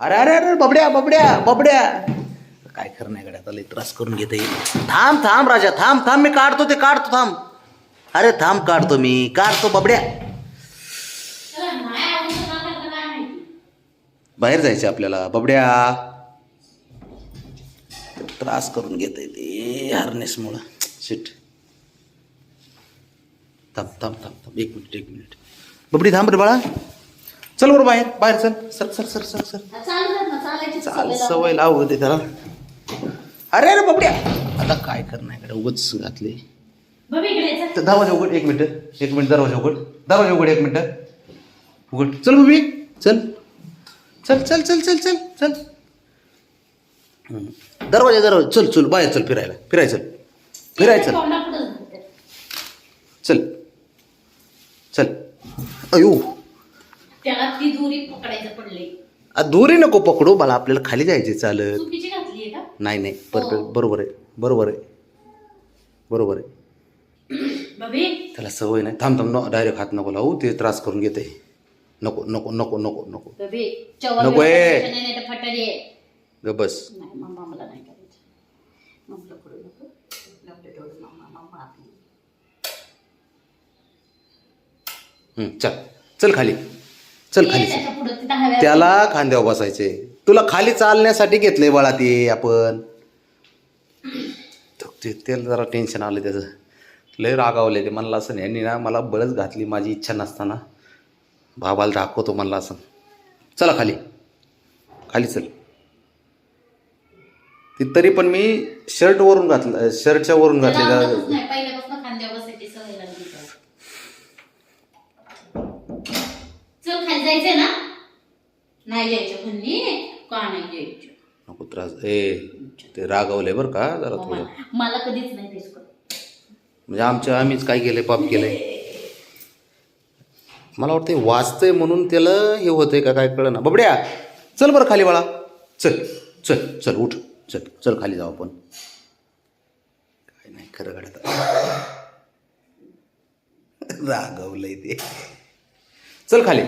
अरे अरे अरे बबड्या बबड्या बबड्या. काय खरं नाही गड्या लई त्रास करून घेते थांब थांब राजा थांब थांब मी काढतो ते काढतो थांब. अरे थांब काढतो मी काढतो बबड्या. बाहेर जायचं आपल्याला बबड्या. त्रास करून घेते ते हार्नेसमुळं शिट थांब थांब थांब थांब. एक मिनिट एक मिनिट. बबडी थांब रे बाळा. चल बरं बाहेर बाहेर चल. Sir sir sir sir sir. चालू चाल सवय लावू दे त्याला अरे अरे बबड्या. आता काय करणार इकडे? उगच घातले. चल. तर दरवाजा उघड एक मिनिट. एक मिनिट दरवाजा उघड. दरवाजा उघड एक मिनिट. उघड. चल बबी. चल. चल चल चल चल चल चल. दरवाजा दरवाजा. चल चल बाहेर चल फिरायला. फिरायचं फिरायचं तोंडापुढंच धरते. चल. चल. अयो. त्याला ती दुरी पकडायचं पडले आ, दोरी नको पकडू मला आपल्याला खाली जायचे चालत चुकीची घातली आहे का? नाही नाही परफेक्ट बरोबर आहे बरोबर आहे. बरोबर आहे. बबी. त्याला सवय नाही. थांब थांब डायरेक्ट हात नको लावू ते त्रास करून घेते. नको नको नको नको नको. बबी नको आहे. नाही नाही तर फटाडी आहे. ग बस. नाही मम्मा मला नाही करायचं. मम्मीला पुढे नको नको. तेवढं मम्मा मम्मा आपली हं, चल. चल खाली. चल खाली. चल. त्याला खांद्यावर बसायचे. तुला खाली चालण्यासाठी घेतलंय बाळा ते आपण. तो- ते त्याला जरा टेन्शन आलं त्याचं. लय रागावले ते म्हणलं असं यांनी ना मला बळच घातली माझी इच्छा नसताना. बाबाला दाखवतो म्हणलं असं. चला खाली. खाली चल. ती तरी पण मी शर्ट वरून घातलं शर्टच्या वरून घातलेलं. पहिल्यापासून खांद्यावर बसायची सवय लागली त्याला. चल खाली जायचंय ना? नाही जायचं म्हणली. का नाही जायचं नको त्रास. ए ते रागावलंय बरं का जरा थोडं. मला मला कधीच नाही. म्हणजे आमच्या आम्हीच काय केलंय पाप केलंय. मला वाटतं वाचतंय म्हणून त्याला हे होतंय का काय कळलं ना बबड्या चल बरं खाली बाळा. चल चल चल उठ. चल चल खाली जाऊ आपण. काय नाही खरं घडत. रागवलंय ते. चल खाली.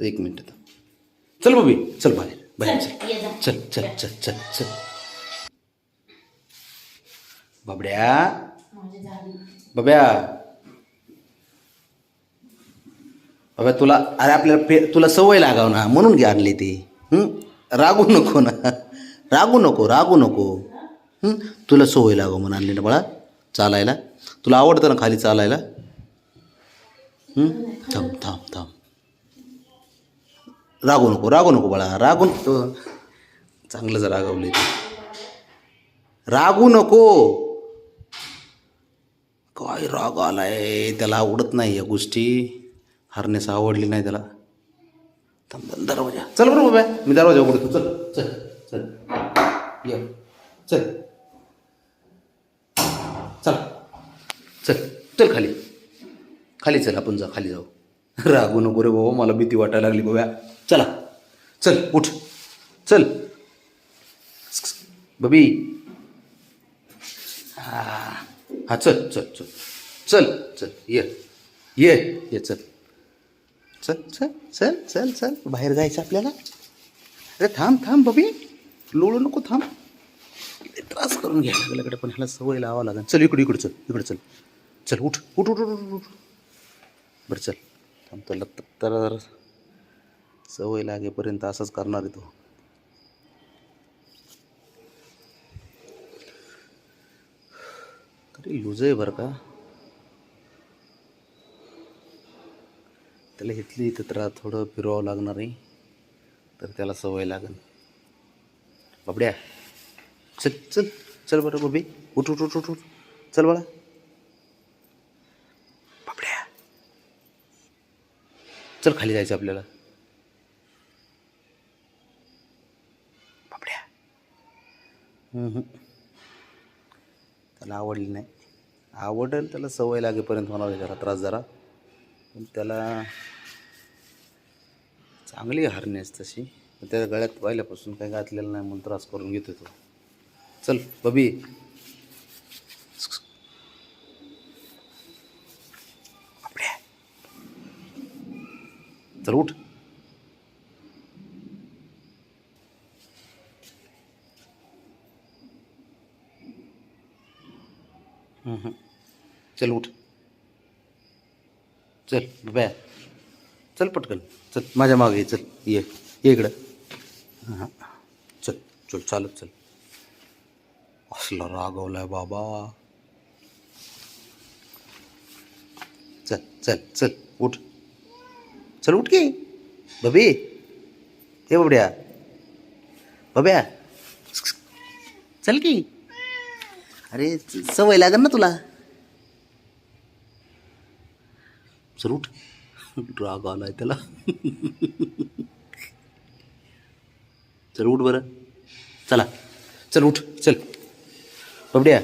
एक मिनिट. चल बबी चल बाहेर बाहेर चल चल. चल चल चल चल चल. बबड्या. बब्या. बाबा तुला अरे आपल्याला पे तुला सवय लागाव ना म्हणून घे आणली ती? रागू नको ना. रागू नको रागू नको. हं? तुला सवय लागाव म्हणून आणली ना बाळा चालायला. तुला आवडतं ना खाली चालायला? थांब थांब थांब. रागू नको रागू नको बाळा. रागू नको. चांगलंच रागवले रागू नको. काय राग आलाय? त्याला आवडत नाही या गोष्टी. हरण्यास आवडली नाही त्याला. थांब, दरवाजा. चल बरं बाबा. मी दरवाजा उघडतो. चल चल चल. ये. चल. चल. चल. चल खाली. खाली चल आपण जा खाली जाऊ. रागू नको रे बाबा. मला भीती वाटायला लागली बाबा. चला. चल उठ. चल. बबी. हा. हा चल चल चल. चल चल ये. ये ये चल. चल चल चल चल चल. बाहेर जायचं आपल्याला? अरे थांब थांब बबी. लोळू नको थांब. त्रास करून घ्यायला लागल्याकडे पण ह्याला सवय लावावं लागेल. चल इकडे इकडे चल इकडे चल. चल उठ उठ उठ उठ उठ उठ. बरं चल. थांब तुला तर सवय लागेपर्यंत असंच करणार आहे तो. तरी यूज आहे बरं का? त्याला इथली इथं तर थोडं फिरवावं लागणार आहे. तर त्याला सवय लागेल. बाबड्या चल चल चल बरं बबी उठ उठ उठ उठ उठ. चल बाळा. बाबड्या. चल खाली जायचं आपल्याला. त्याला आवडली नाही. आवडेल त्याला सवय लागेपर्यंत होणार जरा त्रास जरा. पण त्याला चांगली हार्नेस तशी. पण त्याच्या गळ्यात पहिल्यापासून काही घातलेलं नाही म्हणून त्रास करून घेतो तो. चल बबी. चल उठ. चल उठ. चल बॅ चल पटकन. चल माझ्या मागे ये, चल. ये ये इकडं. हां. चल चल चालत चल. असला रागवलाय बाबा. चल चल चल उठ. चल उठ की. बबी. ए बबड्या. बब्या. चल की. अरे सवय लागेल ना तुला. चल उठ राग आहे त्याला. चल उठ बरं. चला. चल उठ. चल. बबड्या.